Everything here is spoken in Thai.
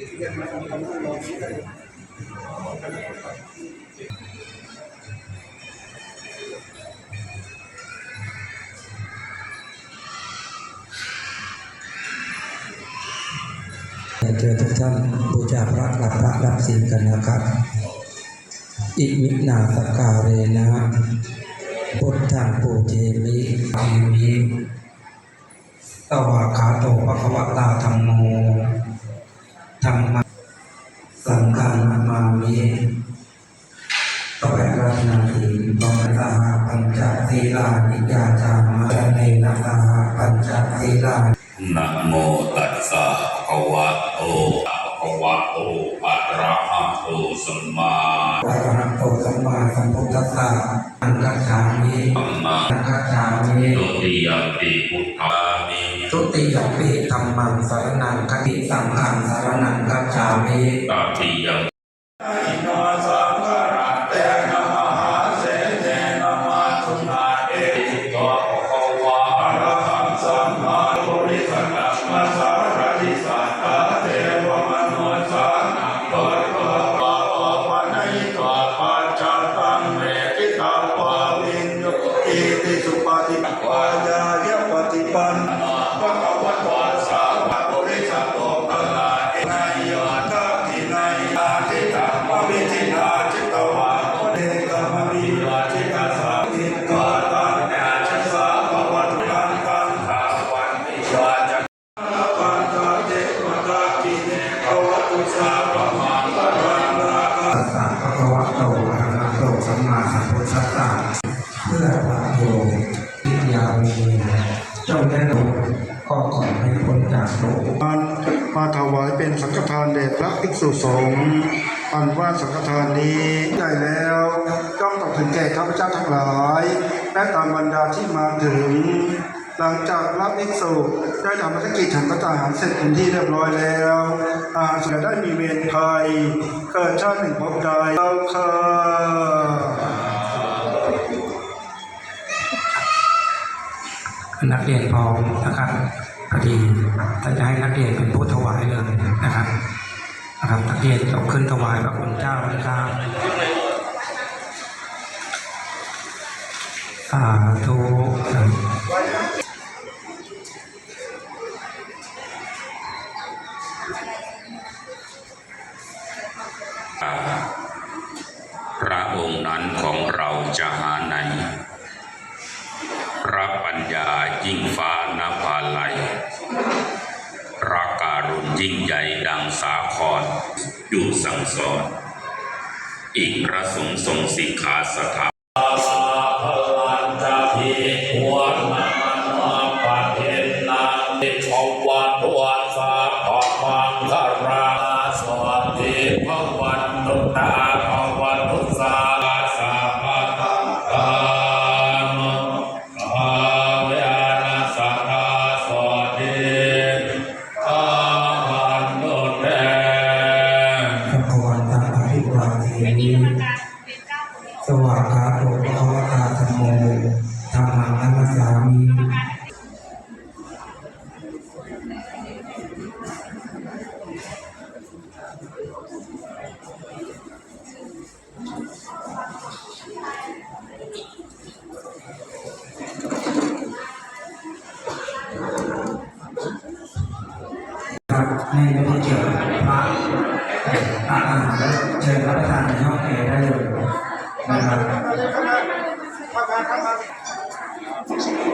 เจอทุกท่านบูชาพระหลักพระรับศีลกันนะครับ อิมินาสกาเรนะพุทธังปูเจมิอามิตวาคาโตภะวตาธรรมโม นาทีต่อไปตาปัญจศีลานิยาจามาเนนะตาปัญจศีลานะโมตัสสะภะวะโตอะภะวะโตอะระหะโตสัมมาอะระหะโตสัมมาสัมพุทธัสสะอังคัจฉามิสัมมาอังคัจฉามิตุติยปิพุทธามิทุติยปิธรรมังสารนังคติสังฆังสารนังคัจฉามิตติย มาสัมพุทธัสสะเพื่อพระโยมทิยามีจงได้รู้ก็ขอให้พ้นจากโลกมาถวายเป็นสังฆทานแด่พระภิกษุสงฆ์อันว่าสังฆทานนี้ใหญ่แล้วย่อมตกถึงแก่ข้าพเจ้าทั้งหลาย และตามบรรดาที่มาถึง หลังจากพระภิกษุได้ทำภารกิจฉันพระทหารเสร็จเป็นที่เรียบร้อยแล้วอาหารจะได้มีเวรภัยเกิดชาติหนึ่งพบใดเจ้าค่ะ นักเรียนพร้อมนะครับพอดีถ้าจะให้นักเรียนเป็นผู้ถวายเลยนะครับนะครับนักเรียนยกขึ้นถวายพระคุณเจ้านะครับสาธุพระองค์นั้นของเราจะหาไหน ยิ่งใหญ่ดังสาครอยู่สั่งสอน อีกประสงค์ทรงสิกขาสถาวันตาภิวันมันมาปะเในาเทวา ครับไม่ไม่ได้เกี่ยวกับพระอาหารแล้วเชิญรับประทานในห้องแอร์ได้เลยนะครับ